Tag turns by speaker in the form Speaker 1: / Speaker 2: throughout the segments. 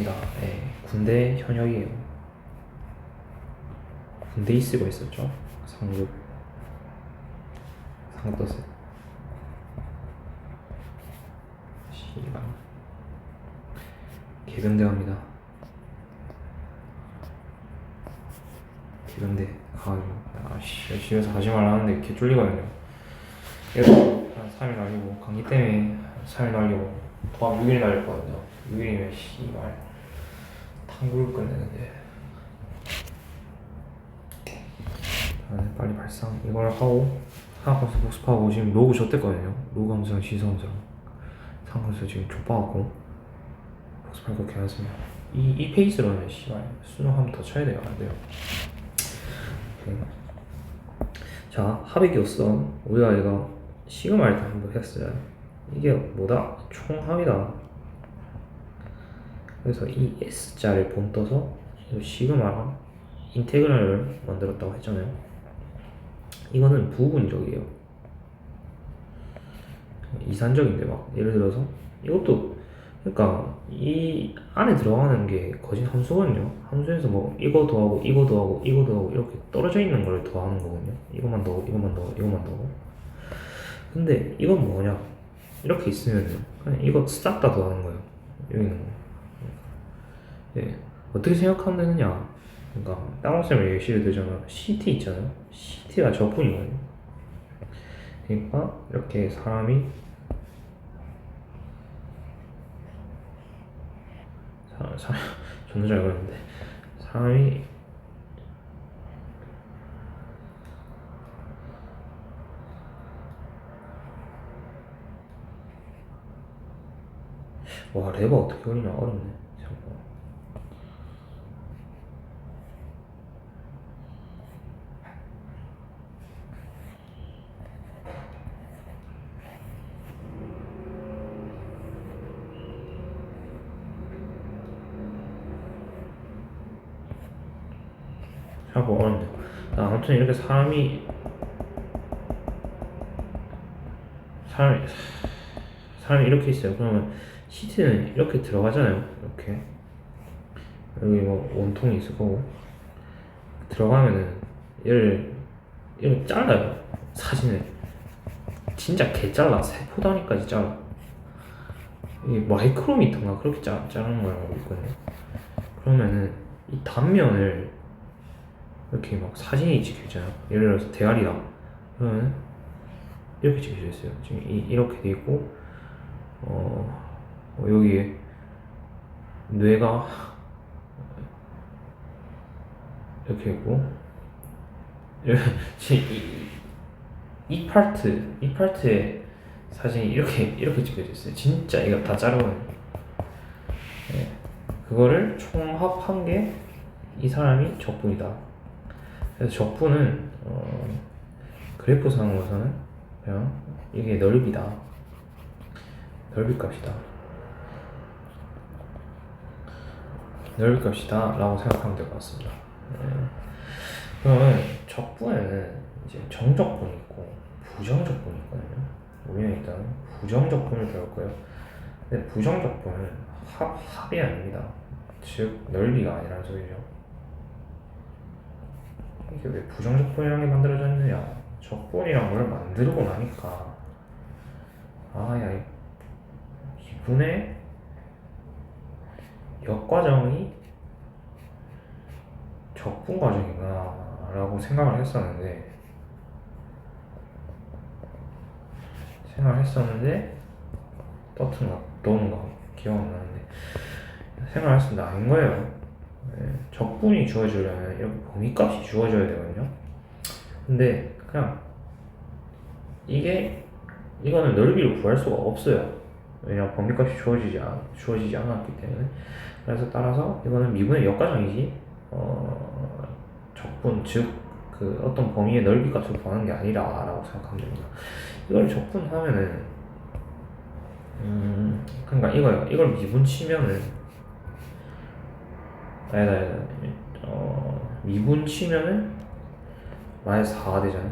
Speaker 1: 있습니다. 예, 군대 현역이에요. 군대에 쓰고 있었죠. 상급 상급 떴어요. 씨발 개병대 가가지고 아씨 집에서 가지 말라는데 개 쫄리거든요. 그래서 한 3일 날리고 감기 때문에 3일 날리고 도합 6일 날렸거든요. 6일이면 씨발 탕구를 끝내는데 아, 빨리 발상 이걸 하고 하하면서 복습하고 지금 로그 줬댔거든요. 로그 함수랑 시서 함수랑 상관에서 지금 족봐갖고 복습할 거 개났습니다. 이, 이 페이스로는 씨발 수능 한번 더 쳐야 돼요. 안 돼요. 자, 합의기였어. 우리가 이거 시그마를 다 한번 했어요. 이게 뭐다? 총합이다. 그래서 이 S자를 본 떠서 이 시그마랑 인테그랄을 만들었다고 했잖아요. 이거는 부분적이에요. 이산적인데 막 예를 들어서 이것도 그러니까 이 안에 들어가는 게 거진 함수거든요. 함수에서 뭐 이거 더하고 이거 더하고 이거 더하고 이렇게 떨어져 있는 걸 더하는 거거든요. 이것만 더하고 이것만 더하고 이것만 더하고. 근데 이건 뭐냐? 이렇게 있으면은 그냥 이거 싹 다 더하는 거예요. 여기 있는 거. 예. 어떻게 생각하면 되느냐? 그러니까 땅콩쌤을 예시를 들자면 CT 있잖아요. CT가 저분이거든요. 그러니까 이렇게 사람이 사, 사, 존나 잘 그렸는데 사람이 와 레버 어떻게 그리냐 어렵네 잠깐 자꾸 어렵네 아, 아무튼 이렇게 사람이 사람이 사람이 이렇게 있어요. 그러면 시트는 이렇게 들어가잖아요. 이렇게. 여기 뭐 원통이 있을 거고. 들어가면은 얘를 얘를 잘라요. 사진을. 진짜 개 잘라. 세포 단위까지 잘라. 이게 마이크로미터인가? 그렇게 자, 자르는 걸 알고 있거든요. 그러면은 이 단면을 이렇게 막 사진이 찍혀있잖아요 예를 들어서 대가리다. 그러면 이렇게 찍혀져 있어요. 지금 이, 이렇게 돼 있고 어, 어, 여기에 뇌가 이렇게 있고 지금 이, 이 파트 이 파트에 사진이 이렇게 이렇게 찍혀져 있어요. 진짜 이거 다 자르거든요. 네. 그거를 총합한 게 이 사람이 적분이다 그래서 적분은 어, 그래프상으로서는 그냥 이게 넓이다. 넓이 값이다. 넓이 값이다 라고 생각하면 될 것 같습니다. 네. 그러면 적분에는 이제 정적분이 있고 부정적분이 있거든요. 우리는 일단 부정적분을 배울 거예요. 근데 부정적분은 합, 합이 아닙니다. 즉 넓이가 아니라는 소리죠 이게 왜 부정적분이라는 게 만들어졌느냐? 적분이란 걸 만들고 나니까. 아야 이분의 역과정이 적분 과정이구나 라고 생각을 했었는데 생각을 했었는데 떠트가 너무 막 기억 안 나는데 생각을 했습니다. 아닌 거예요. 네, 적분이 주어지려면 이렇게 범위값이 주어져야 되거든요. 근데 그냥 이게 이거는 넓이를 구할 수가 없어요. 왜냐 범위값이 주어지지 않, 주어지지 않았기 때문에 그래서 따라서 이거는 미분의 역과정이지 어, 적분 즉 그 어떤 범위의 넓이 값을 구하는 게 아니라라고 생각하면 됩니다. 이걸 적분하면은 음 그러니까 이거요. 이걸 미분 치면은 아니다 아니다 어 미분 치면은 마이너스 4가 되잖아요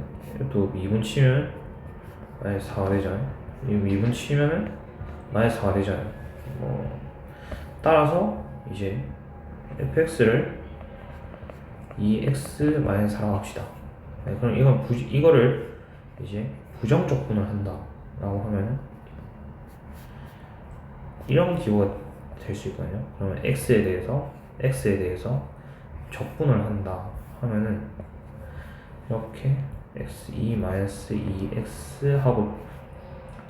Speaker 1: 또 미분 치면 마이너스 4가 되잖아요 이 미분 치면은 마이너스 4가 되잖아요 뭐 따라서 이제 fx를 2x 마이너스 4라고 합시다. 네, 그럼 이건 부, 이거를 이제 부정적분을 한다 라고 하면은 이런 기호가 될 수 있거든요. 그러면 x에 대해서 x에 대해서 적분을 한다 하면은 이렇게 x2 마이너스 2x 하고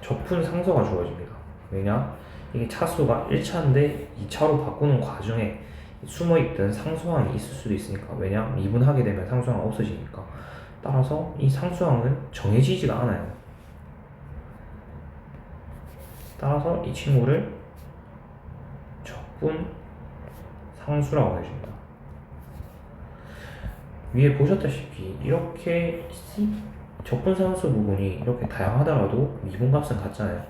Speaker 1: 적분 상수가 주어집니다. 왜냐? 이게 차수가 1차인데 2차로 바꾸는 과정에 숨어있던 상수항이 있을 수도 있으니까 왜냐? 미분하게 되면 상수항 없어지니까 따라서 이 상수항은 정해지지가 않아요. 따라서 이 친구를 적분 상수라고 해줍니다. 위에 보셨다시피 이렇게 C 적분 상수 부분이 이렇게 다양하더라도 미분값은 같잖아요.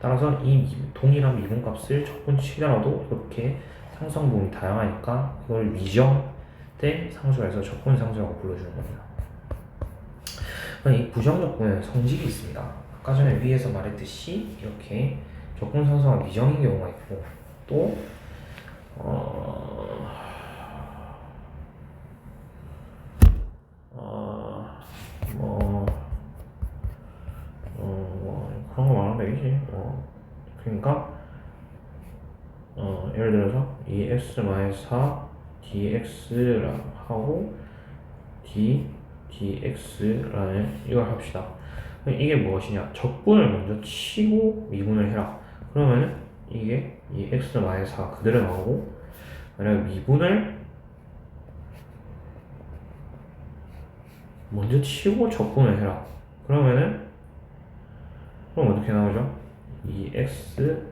Speaker 1: 따라서 이 미- 동일한 미분값을 적분치더라도 이렇게 상수항 부분이 다양하니까 이걸 미정된 상수라 해서 적분 상수라고 불러주는 겁니다. 그럼 이 부정 적분에는 성질이 있습니다. 아까 전에 위에서 말했듯이 이렇게 적분 상수가 미정인 경우가 있고 또 어... 그런 거 말하면 되겠지 뭐 어... 예를 들어서 이 x 4 dx라 하고 d dx라는 이걸 합시다. 이게 무엇이냐? 적분을 먼저 치고 미분을 해라. 그러면은 이게 이 x 4 그대로 나오고 만약 미분을 먼저 치고 적분을 해라. 그러면은 그럼 어떻게 나오죠? 이 x가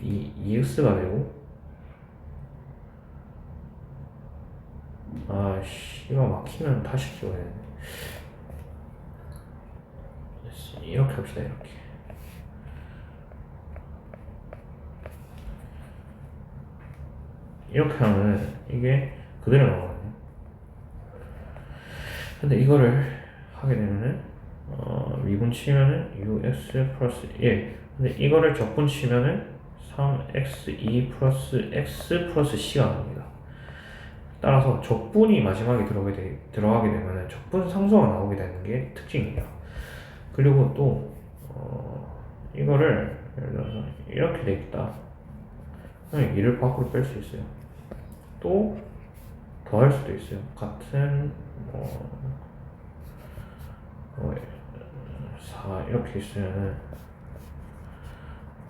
Speaker 1: 이 2x가 되고 아 씨가 막히면 다시 키워야 되네. 이렇게 합시다 이렇게. 이렇게 하면 이게 그대로 나오거든요. 근데 이거를 하게 되면은 어, 미분 치면은 ux 플러스 1 근데 이거를 적분 치면은 3x2 플러스 x 플러스 c가 나옵니다. 따라서 적분이 마지막에 들어가게, 되, 들어가게 되면은 적분 상수가 나오게 되는 게 특징이에요. 그리고 또 어, 이거를 예를 들어서 이렇게 돼 있다. 그럼 2를 밖으로 뺄 수 있어요. 또 더 할 수도 있어요. 같은 뭐, 뭐 4 이렇게 있으면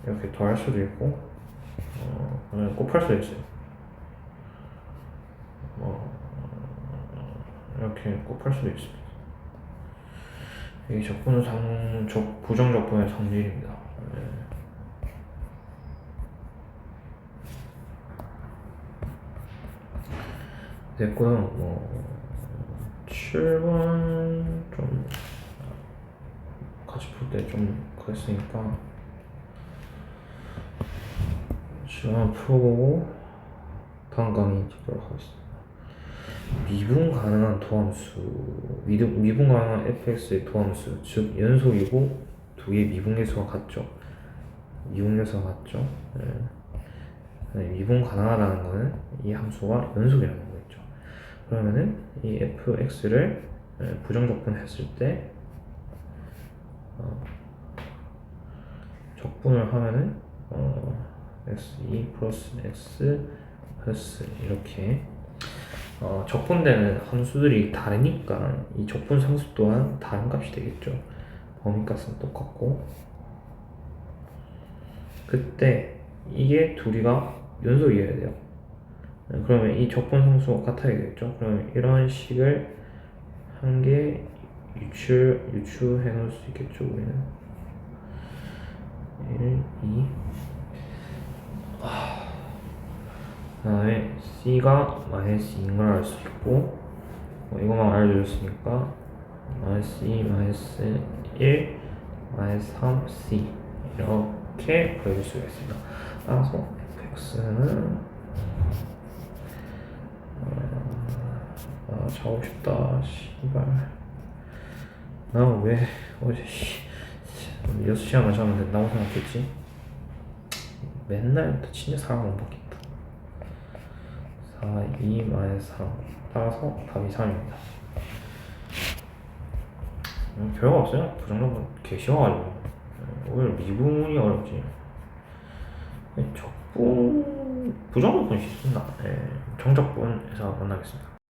Speaker 1: 이렇게 더 할 수도 있고 어, 곱할 수도 있어요. 뭐 이렇게 곱할 수도 있습니다. 이게 적분은 상, 적, 부정적분의 성질입니다. 네. 됐고요. 뭐 7번 좀 같이 볼 때 좀 그랬으니까 7번 풀어보고 다음 강의 찍도록 하겠습니다. 미분 가능한 도함수 미분, 미분 가능한 fx의 도함수 즉 연속이고 두 개의 미분계수가 같죠. 미분계수가 같죠. 네. 네, 미분 가능하다는 거는 이 함수가 연속이라는. 그러면은 이 fx를 부정적분했을 때 어, 적분을 하면은 어, x2 플러스 x 플러스 이렇게 어, 적분되는 함수들이 다르니까 이 적분 상수 또한 다른 값이 되겠죠. 범위값은 똑같고 그때 이게 둘이가 연속이어야 돼요. 네, 그러면 이 적분 상수가 같아야 되겠죠. 그러면 이런 식을 한 개 유출 유추해 놓을 수 있겠죠. 우리는 1, 2 그다음에 C가 마이너스 2인 걸 알 수 있고 뭐 이것만 알려줬으니까 마이너스 2, 마이너스 1, 마이너스 3, C 이렇게 보여줄 수가 있습니다. 따라서 fx는 아 자고 싶다 씨발. 나왜 어제 씨 6시간만 자면 된다고 생각했지? 맨날부터 진짜 사람 못 받겠다. 4, 2 마이너스 3 따라서 답이 3입니다. 음, 별거 없어요. 부정적분 개 쉬워가지고. 음, 오히려 미분이 어렵지. 적분 부정적분 쉽습니다. 예, 정적분에서 만나겠습니다